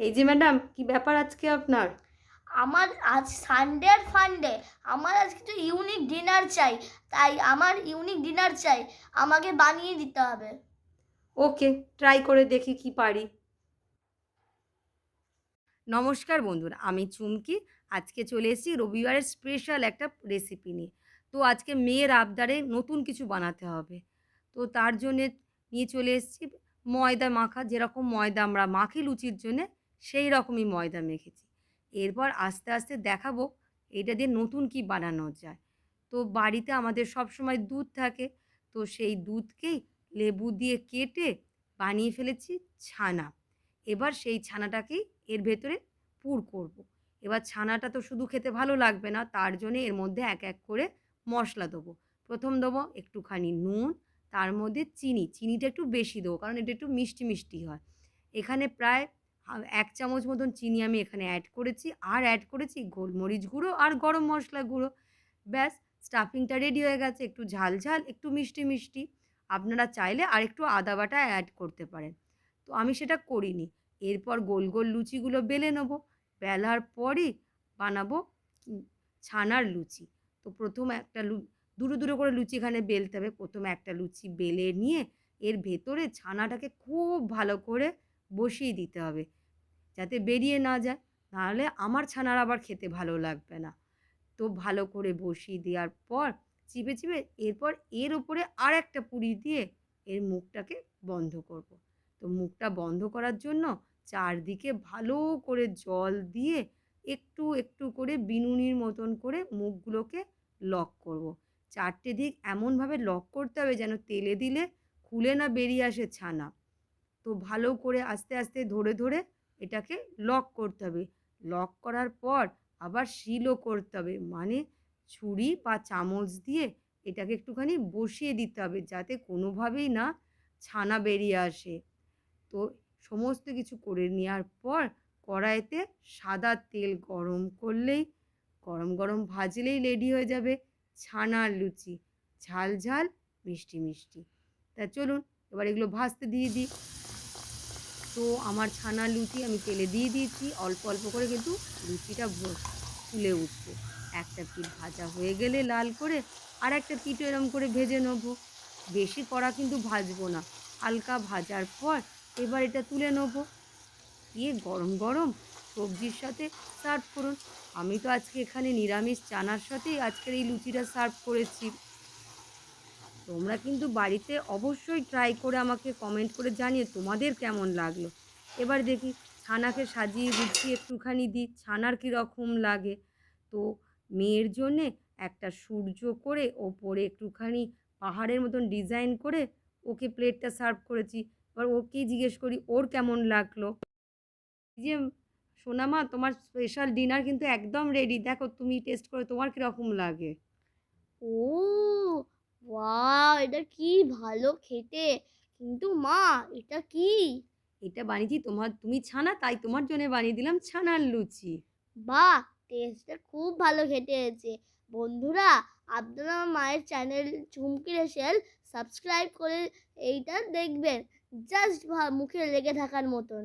এই যে ম্যাডাম কি ব্যাপার আজকে আপনার? আমার আজ সানডে আর ফান্ডে আমার আজ কিছু ইউনিক ডিনার চাই। তাই আমার ইউনিক ডিনার চাই। আমাকে বানিয়ে দিতে হবে। ওকে ট্রাই করে দেখি কি পারি। নমস্কার বন্ধুরা আমি চুমকি। আজকে চলে এসেছি রবিবারের স্পেশাল একটা রেসিপি নিয়ে। তো আজকে মেয়ের আবদারে নতুন কিছু বানাতে হবে। তো তার জন্যে নিয়ে চলে এসেছি ময়দা মাখা। যেরকম ময়দা আমরা মাখি লুচির জন্যে সেই রকমই ময়দা মেখেছি। এরপর আস্তে আস্তে দেখাবো এটা দিয়ে নতুন কি বানানো যায়। তো বাড়িতে আমাদের সব সময় দুধ থাকে, তো সেই দুধকেই লেবু দিয়ে কেটে বানিয়ে ফেলেছি ছানা। এবার সেই ছানাটাকেই এর ভেতরে পুর করব। এবার ছানাটা তো শুধু খেতে ভালো লাগবে না, তার জন্য এর মধ্যে এক এক করে মশলা দেবো। প্রথম দেবো একটুখানি নুন, তার মধ্যে চিনি। চিনিটা একটু বেশি দেবো, কারণ এটা একটু মিষ্টি মিষ্টি হয়। এখানে প্রায় এক চামচ মতন চিনি আমি এখানে অ্যাড করেছি। আর অ্যাড করেছি গোলমরিচ গুঁড়ো আর গরম মশলা গুঁড়ো। ব্যাস স্টাফিংটা রেডি হয়ে গেছে। একটু ঝাল ঝাল, একটু মিষ্টি মিষ্টি। আপনারা চাইলে আর একটু আদা বাটা অ্যাড করতে পারেন। তো আমি সেটা করিনি। এরপর গোল গোল লুচিগুলো বেলে নেব। বেলার পরই বানাবো ছানার লুচি। তো প্রথম একটা লু, দুটো দুটো করে লুচি এখানে বেলতে হবে। প্রথমে একটা লুচি বেলে নিয়ে এর ভেতরে ছানাটাকে খুব ভালো করে বসিয়ে দিতে হবে। যাতে বেরিয়ে না যায় নাহলে আমার ছানার আবার খেতে ভালো লাগবে না তো ভালো করে বসিয়ে দেওয়ার পর চিপে চিপে এরপর এর ওপরে আর একটা পুরি দিয়ে এর মুখটাকে বন্ধ করব। তো মুখটা বন্ধ করার জন্য চারদিকে ভালো করে জল দিয়ে একটু একটু করে বিনুনির মতন করে মুখগুলোকে লক করব। চারটে দিক এমনভাবে লক করতে হবে যেন তেলে দিলে খুলে না বেরিয়ে আসে ছানা তো ভালো করে আস্তে আস্তে ধরে ধরে এটাকে লক করতে হবে। লক করার পর আবার শিলও করতে হবে। মানে ছুরি বা চামচ দিয়ে এটাকে একটুখানি বসিয়ে দিতে হবে যাতে কোনোভাবেই না ছানা বেরিয়ে আসে। তো সমস্ত কিছু করে নেওয়ার পর কড়াইতে সাদা তেল গরম করলেই, গরম গরম ভাজলেই রেডি হয়ে যাবে ছানার লুচি। ঝাল ঝাল, মিষ্টি মিষ্টি। তা চলুন, এবার এগুলো ভাজতে দিয়ে দিই। তো আমার ছানার লুচি আমি তেলে দিয়ে দিয়েছি। অল্প অল্প করে কিন্তু লুচিটা ফুলে উঠছে। একটা পিঠ ভাজা হয়ে গেলে লাল করে আর একটা পিঠও এরম করে ভেজে নেব। বেশি কড়া কিন্তু ভাজবো না। হালকা ভাজার পর এবার এটা তুলে নেব। দিয়ে গরম গরম সবজির সাথে সার্ভ করুন। আমি তো আজকে এখানে নিরামিষ, চানার সাথেই আজকের এই লুচিটা সার্ভ করেছি। তোমরা কিন্তু বাড়িতে অবশ্যই ট্রাই করে আমাকে কমেন্ট করে জানিয়ে তোমাদের কেমন লাগল। এবার দেখি ছানাকে সাজিয়ে গুছিয়ে একটুখানি দিই, ছানার কীরকম লাগে। তো মেয়ের জন্যে একটা সূর্য করে ওপরে একটুখানি পাহাড়ের মতন ডিজাইন করে ওকে প্লেটটা সার্ভ করেছি। এবার ওকেই জিজ্ঞেস করি, ওর কেমন লাগল? যে, সোনামা, তোমার স্পেশাল ডিনার কিন্তু একদম রেডি দেখো, তুমি টেস্ট করে তোমার কীরকম লাগে? ও ওয়াও এটা কি ভালো খেতে। কিন্তু মা এটা কি? এটা বানিয়েছি তোমার তুমি ছানা তাই তোমার জন্য বানিয়ে দিলাম ছানার লুচি। বাহ টেস্টটা খুব ভালো খেতে হয়েছে। বন্ধুরা আপনারা মায়ের চ্যানেল চুমকি রেশেল সাবস্ক্রাইব করে এইটা দেখবেন জাস্ট মুখে লেগে থাকার মতন।